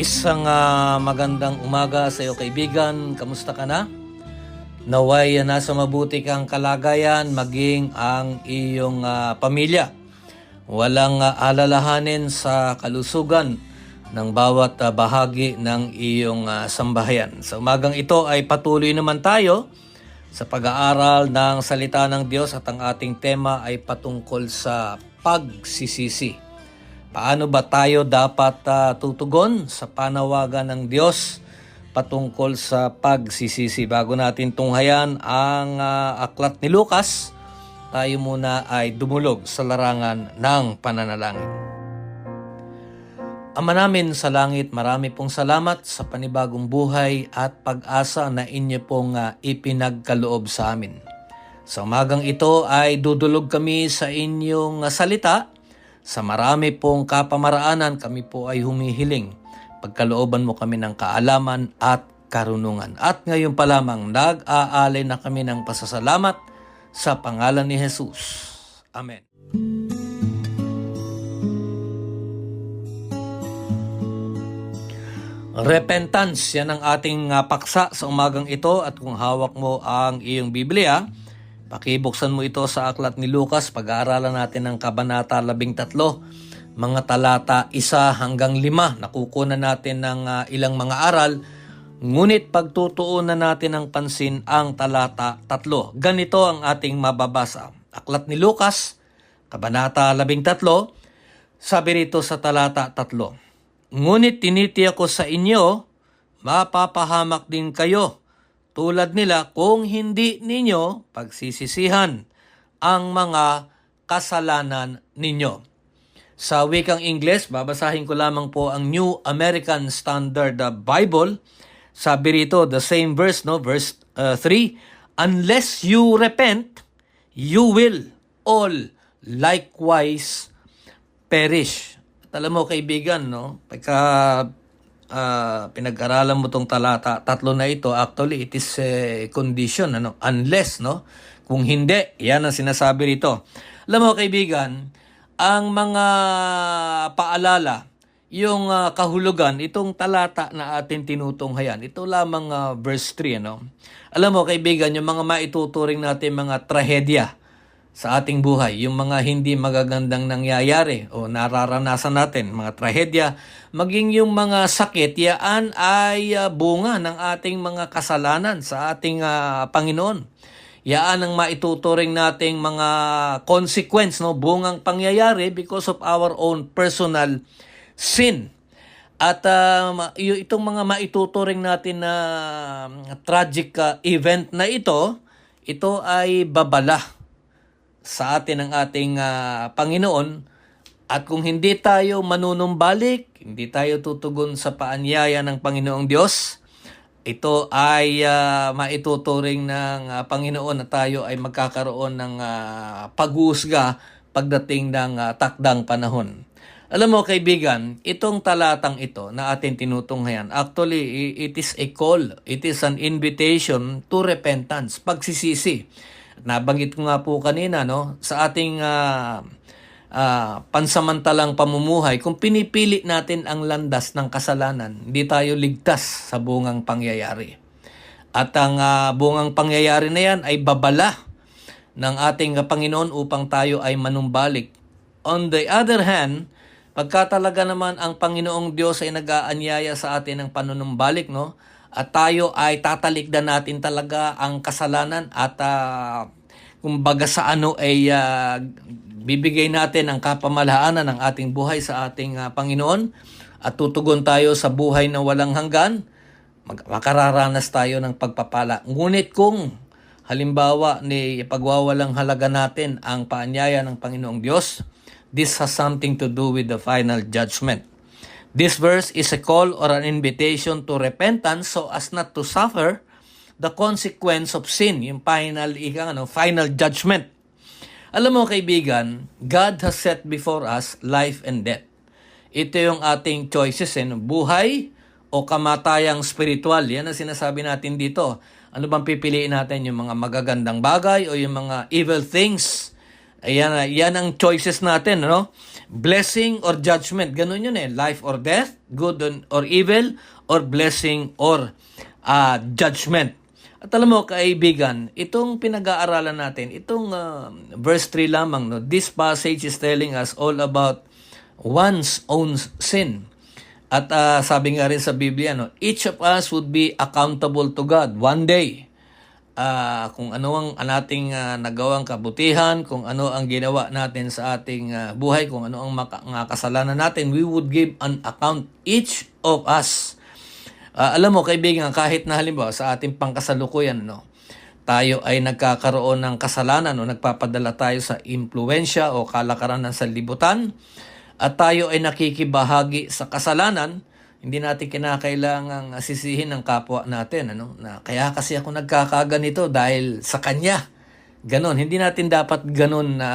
Isang ah, magandang umaga sa iyo kaibigan. Kamusta ka na? Naway ah, nasa mabuti kang kalagayan maging ang iyong ah, pamilya. Walang ah, alalahanin sa kalusugan ng bawat ah, bahagi ng iyong ah, sambahayan. Sa umagang ito ay patuloy naman tayo sa pag-aaral ng salita ng Diyos at ang ating tema ay patungkol sa pagsisisi. Paano ba tayo dapat ah, tutugon sa panawagan ng Diyos patungkol sa pagsisisi? Bago natin tunghayan ang ah, aklat ni Lucas, tayo muna ay dumulog sa larangan ng pananalangin. Ama namin sa langit, marami pong salamat sa panibagong buhay at pag-asa na inyo pong ah, ipinagkaloob sa amin. Sa umagang ito ay dudulog kami sa inyong salita. Sa marami pong kapamaraanan kami po ay humihiling. Pagkalooban mo kami ng kaalaman at karunungan. At ngayon pa lamang nag-aalay na kami ng pasasalamat sa pangalan ni Jesus. Amen. Repentance, yan ang ating ah, paksa sa umagang ito at kung hawak mo ang iyong Biblia, pakibuksan mo ito sa aklat ni Lucas, pag-aaralan natin ng Kabanata 13, mga talata 1 hanggang 5. Nakukunan natin ng ah, ilang mga aral, ngunit pagtutuunan natin ng pansin ang talata 3. Ganito ang ating mababasa. Aklat ni Lucas, Kabanata 13, sabi rito sa talata 3. Ngunit tinitiyak ko sa inyo, mapapahamak din kayo tulad nila kung hindi ninyo pagsisisihan ang mga kasalanan ninyo. Sa wikang Ingles, babasahin ko lamang po ang New American Standard Bible. Sabi rito, the same verse, no? Verse uh, 3, Unless you repent, you will all likewise perish. At alam mo kaibigan, no? Pagka ah, pinag-aralan mo tong talata, tatlo na ito, actually it is a condition, ano? Unless, no? Kung hindi, yan ang sinasabi rito. Alam mo kaibigan, ang mga paalala, yung ah, kahulugan, itong talata na atin tinutunghayan, ito lamang ah, verse 3, ano? Alam mo kaibigan, yung mga maituturing natin mga trahedya, sa ating buhay, yung mga hindi magagandang nangyayari o nararanasan natin, mga trahedya, maging yung mga sakit, yaan ay uh, bunga ng ating mga kasalanan sa ating uh, Panginoon. Yaan ang maituturing nating mga consequence, no, bungang pangyayari because of our own personal sin. At uh, itong mga maituturing natin na tragic uh, event na ito, ito ay babala sa atin ng ating ah, Panginoon at kung hindi tayo manunumbalik, hindi tayo tutugon sa paanyaya ng Panginoong Diyos, ito ay ah, maituturing ng ah, Panginoon na tayo ay magkakaroon ng ah, paghuhusga pagdating ng ah, takdang panahon. Alam mo kaibigan, itong talatang ito na atin tinutunghayan, actually it is a call, it is an invitation to repentance, pagsisisi. Nabanggit ko nga po kanina no sa ating ah, ah, pansamantalang pamumuhay kung pinipili natin ang landas ng kasalanan, hindi tayo ligtas sa bungang pangyayari. At ang ah, bungang pangyayari na yan ay babala ng ating Panginoon upang tayo ay manumbalik. On the other hand, pagka talaga naman ang Panginoong Diyos ay nag-aanyaya sa atin ng panunumbalik, no? At tayo ay tatalikdan natin talaga ang kasalanan at ah, kumbaga sa ano ay ah, bibigay natin ang kapamahalaanan ng ating buhay sa ating ah, Panginoon at tutugon tayo sa buhay na walang hanggan, makararanas tayo ng pagpapala. Ngunit kung halimbawa ni ipagwawalang halaga natin ang paanyaya ng Panginoong Diyos, this has something to do with the final judgment. This verse is a call or an invitation to repentance so as not to suffer the consequence of sin, yung final, ika, ano, final judgment. Alam mo kaibigan, God has set before us life and death. Ito yung ating choices, eh, buhay o kamatayang spiritual. Yan ang sinasabi natin dito. Ano bang pipiliin natin? Yung mga magagandang bagay o yung mga evil things? Ayan, yan ang choices natin, no? Blessing or judgment. Ganun yun eh. Life or death, good or evil, or blessing or ah, judgment. At alam mo, kaibigan, itong pinag-aaralan natin, itong ah, verse 3 lamang, no? this passage is telling us all about one's own sin. At ah, sabi nga rin sa Biblia, no, each of us would be accountable to God one day. Ah, kung ano ang ang ating ah, nagawang kabutihan, kung ano ang ginawa natin sa ating ah, buhay, kung ano ang mga kasalanan natin, we would give an account each of us. Ah, alam mo kaibigan, kahit na halimbawa sa ating pangkasalukuyan, no, tayo ay nagkakaroon ng kasalanan o nagpapadala tayo sa impluensya o kalakaran ng sanlibutan at tayo ay nakikibahagi sa kasalanan, hindi natin kinakailangang sisihin ng kapwa natin. Ano? Na, kaya kasi ako nagkakaganito dahil sa kanya. Ganon. Hindi natin dapat ganon na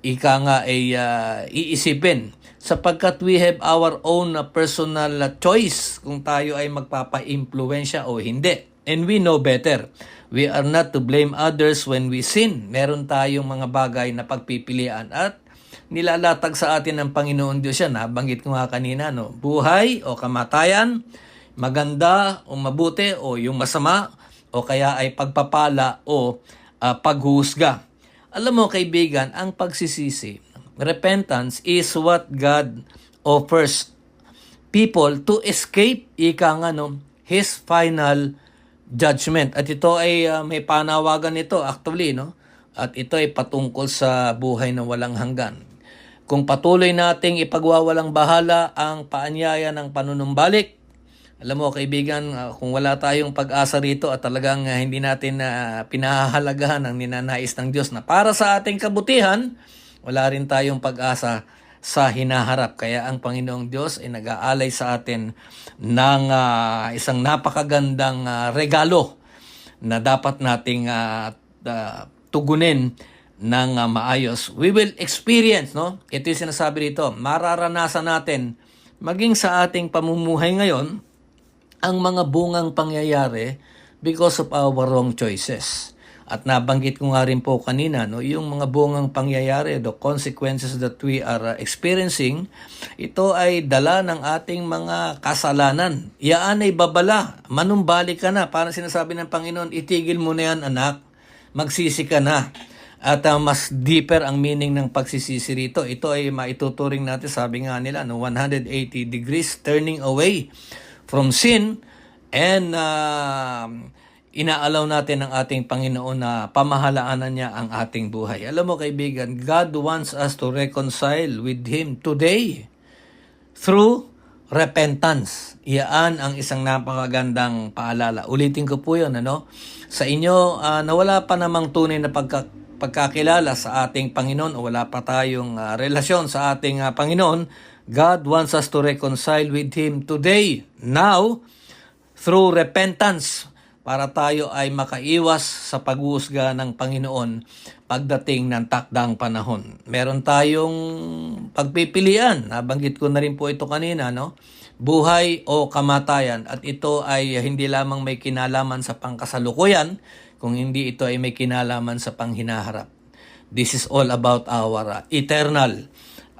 ika nga ay ah, iisipin sapagkat we have our own uh, personal uh, choice kung tayo ay magpapa-impluensya o hindi. And we know better. We are not to blame others when we sin. Meron tayong mga bagay na pagpipilian at nilalatag sa atin ng Panginoon Diyos yan. Nabanggit ko nga kanina, no? buhay o kamatayan, maganda o mabuti o yung masama o kaya ay pagpapala o ah, paghuhusga. Alam mo kaibigan, ang pagsisisi, repentance is what God offers people to escape ika nga no, his final judgment. At ito ay ah, may panawagan nito actually no. At ito ay patungkol sa buhay na walang hanggan. Kung patuloy nating ipagwawalang bahala ang paanyaya ng panunumbalik, alam mo kaibigan, ah, kung wala tayong pag-asa rito at talagang ah, hindi natin na pinahahalagahan ang ninanais ng Diyos na para sa ating kabutihan, wala rin tayong pag-asa sa hinaharap. Kaya ang Panginoong Diyos ay nag-aalay sa atin ng ah, isang napakagandang ah, regalo na dapat nating ah, tugunin ng ah, maayos. We will experience, no? Ito yung sinasabi dito, mararanasan natin maging sa ating pamumuhay ngayon ang mga bungang pangyayari because of our wrong choices. At nabanggit ko nga rin po kanina, no, yung mga bungang pangyayari, the consequences that we are uh, experiencing, ito ay dala ng ating mga kasalanan. Yaan ay babala, manumbalik ka na. Parang sinasabi ng Panginoon, itigil mo na yan anak, magsisi ka na. At uh, mas deeper ang meaning ng pagsisisi rito. Ito ay maituturing natin, sabi nga nila, no, 180 degrees turning away from sin and uh, inaalaw natin ng ating Panginoon na pamahalaanan niya ang ating buhay. Alam mo kaibigan, God wants us to reconcile with Him today through repentance. Iyan ang isang napakagandang paalala. Ulitin ko po yun, ano? Sa inyo, ah, nawala pa namang tunay na pagka, pagkakilala sa ating Panginoon o wala pa tayong ah, relasyon sa ating ah, Panginoon, God wants us to reconcile with Him today, now, through repentance para tayo ay makaiwas sa paghuhusga ng Panginoon pagdating ng takdang panahon. Meron tayong pagpipilian. Nabanggit ko na rin po ito kanina, no? Buhay o kamatayan. At ito ay hindi lamang may kinalaman sa pangkasalukuyan, kung hindi ito ay may kinalaman sa panghinaharap. This is all about our uh, eternal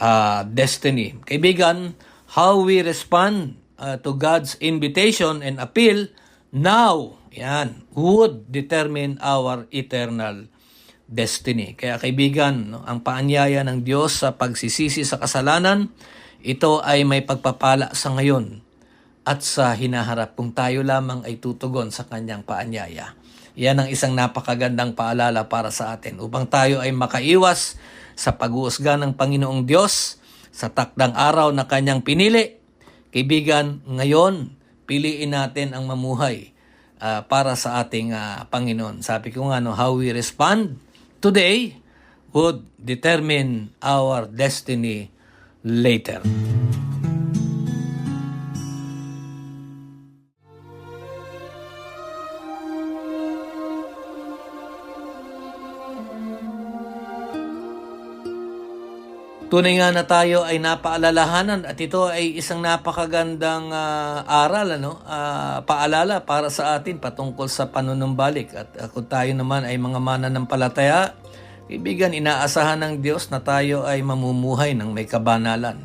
uh, destiny. Kaibigan, how we respond uh, to God's invitation and appeal now, yan, would determine our eternal destiny. Kaya kaibigan, no, ang paanyaya ng Diyos sa pagsisisi sa kasalanan, ito ay may pagpapala sa ngayon at sa hinaharap kung tayo lamang ay tutugon sa kanyang paanyaya. Yan ang isang napakagandang paalala para sa atin upang tayo ay makaiwas sa pag-uusga ng Panginoong Diyos sa takdang araw na kanyang pinili. Kaibigan, ngayon, piliin natin ang mamuhay ah, para sa ating ah, Panginoon. Sabi ko nga, no, how we respond today would determine our destiny later. Tunay nga na tayo ay napaalalahanan at ito ay isang napakagandang ah, aral, ano, ah, paalala para sa atin patungkol sa panunumbalik. At uh, kung tayo naman ay mga mananampalataya, kaibigan, inaasahan ng Diyos na tayo ay mamumuhay ng may kabanalan.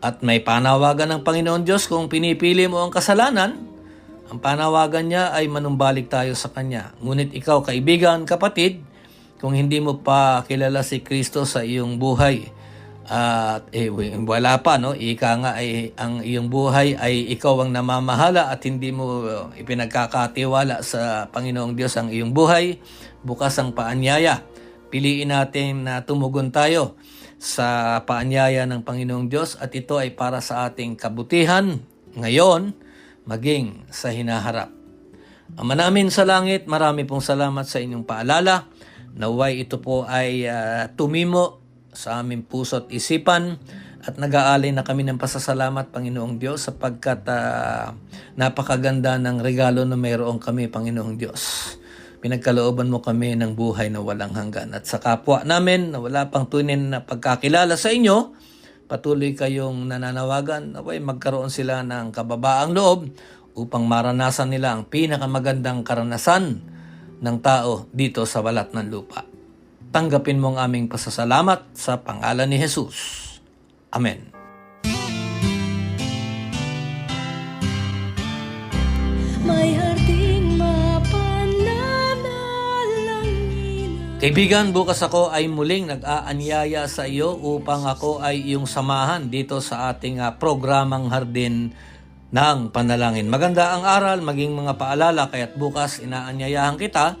At may panawagan ng Panginoon Diyos kung pinipili mo ang kasalanan, ang panawagan niya ay manumbalik tayo sa Kanya. Ngunit ikaw, kaibigan, kapatid, kung hindi mo pa kilala si Kristo sa iyong buhay, at eh, wala pa, no? Ika nga ay ang iyong buhay ay ikaw ang namamahala at hindi mo uh, ipinagkakatiwala sa Panginoong Diyos ang iyong buhay. Bukas ang paanyaya. Piliin natin na tumugon tayo sa paanyaya ng Panginoong Diyos at ito ay para sa ating kabutihan ngayon, maging sa hinaharap. Ama namin sa langit, marami pong salamat sa inyong paalala. Naway ito po ay ah, tumimo sa aming puso at isipan at nag-aalay na kami ng pasasalamat Panginoong Diyos sapagkat ah, napakaganda ng regalo na mayroong kami Panginoong Diyos. Pinagkalooban mo kami ng buhay na walang hanggan at sa kapwa namin na wala pang tunay na pagkakilala sa inyo, patuloy kayong nananawagan naway magkaroon sila ng kababaang loob upang maranasan nila ang pinakamagandang karanasan ng tao dito sa balat ng lupa. Tanggapin mo ang aming pasasalamat sa pangalan ni Jesus. Amen. May Kaibigan, bukas ako ay muling nag-aanyaya sa iyo upang ako ay iyong samahan dito sa ating ah, programang Hardin ng Panalangin. Maganda ang aral, maging mga paalala, kaya't bukas inaanyayahan kita,